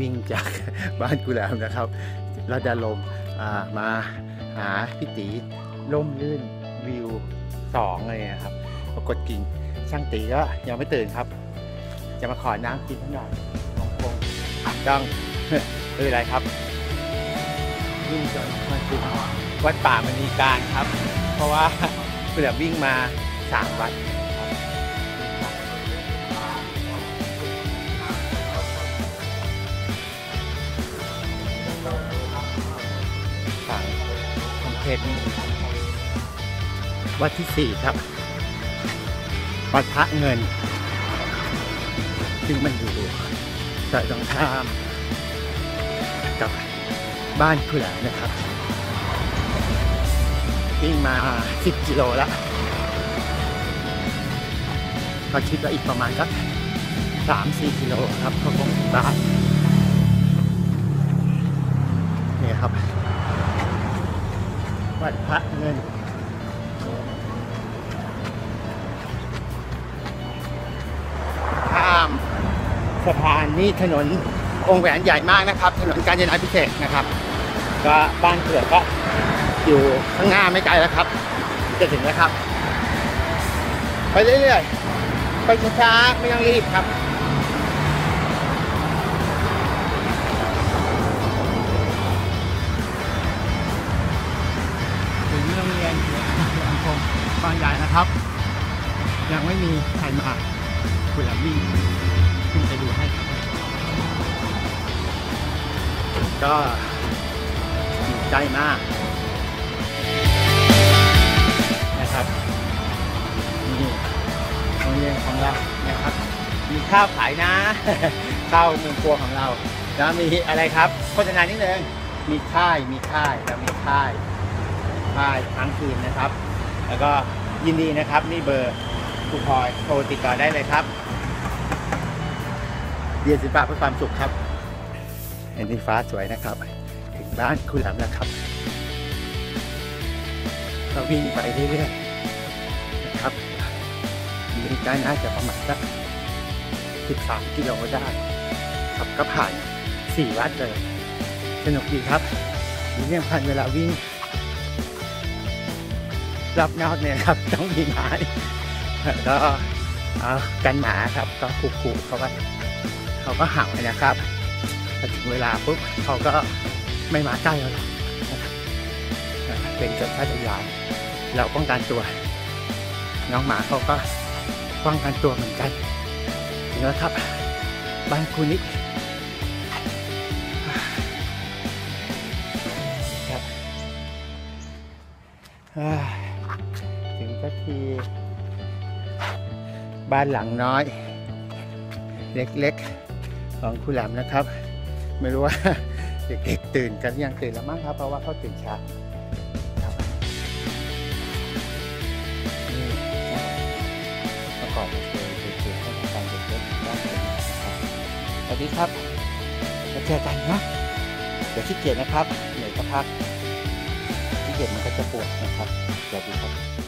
วิ่งจากบ้านกุหลาบนะครับระดาลมมาหาพี่ตีล่มลื่นวิวสองเลยนะครับปรากฏกิ่งช่างตีก็ยังไม่ตื่นครับ จะมาขอน้ำกินหน่อยของคงต้องไม่เป็นไรครับวิ่งจนมาถึงวัดป่ามณีการครับ เพราะว่าเพื่อวิ่งมาสามวัด ของเพชรนี่วัดที่สี่ครับ วัดพระเงิน ซึ่งมันอยู่สายตรงข้ามกับบ้านเผื่อนะครับวิ่งมา 10 กิโลแล้วก็คิดว่าอีกประมาณสัก3-4 กิโลครับก็คงถึงบ้าน สะพานนี่ถนนองค์แหวนใหญ่มากนะครับ ถนนกาญจนาพิเศษนะครับ ก็บ้านเกือก็อยู่ข้างหน้าไม่ไกลแล้วครับ จะถึงแล้วครับ ไปเรื่อยๆไปช้าๆไม่ต้องรีบครับถึงโรงเรียนสังคมบางใหญ่นะครับ ยังไม่มีใครมาคุยกับวิ่งขึ้ ดูให้ครับก็อยู่ใกล้มากนะครับนี่โรงเรียนของเรานะครับมีข้าวขายนะ ข้าวเมืองครัวของเรา แล้วมีอะไรครับโฆษณานิดนึงมีค่ายมีค่ายแล้วมีค่ายค่ายค้งคืนนะครับ แล้วก็ยินดีนะครับนี่เบอร์คุณพลอยโทรติดต่อได้เลยครับ เรียนศิลปะเพื่อความสุขครับเห็นที่ฟ้าสวยนะครับ ถึงบ้านคุณแหลมแล้วครับก็วิ่งไปเรื่อยๆนะครับมีการน่าจะประมาณสัก13กิโลได้ครับก็ผ่าน 4 วัดเลย สนุกดีครับมีเรื่องพันเวลาวิ่งรอบนอกเนี่ยครับต้องมีไม้แล้วก็เอากันหมาครับก็ขู่ๆเขาก็ เขาก็เห่านะครับพอถึงเวลาปุ๊บเขาก็ไม่มาใกล้เราเป็นสัญชาตญาณเราป้องกันตัว น้องหมาเขาก็ป้องกันตัวเหมือนกันถึงแล้วครับบ้านคุณนิกครับอ่าถึงสักทีบ้านหลังน้อย เล็กๆ ของคุณแหลมนะครับ ไม่รู้ว่าเด็กๆตื่นกันยังตื่นแล้วมั้งครับ เพราะว่าเขาตื่นเช้าครับนี่ประกอบไปด้วยเด็กๆให้การเด็กๆด้านบนนะครับสวัสดีครับมาเจอกันนาะเดี๋ยวขี้เกียจนะครับเหนื่อยก็พักที่เด็กมันก็จะปวดนะครับสวัสดีครับ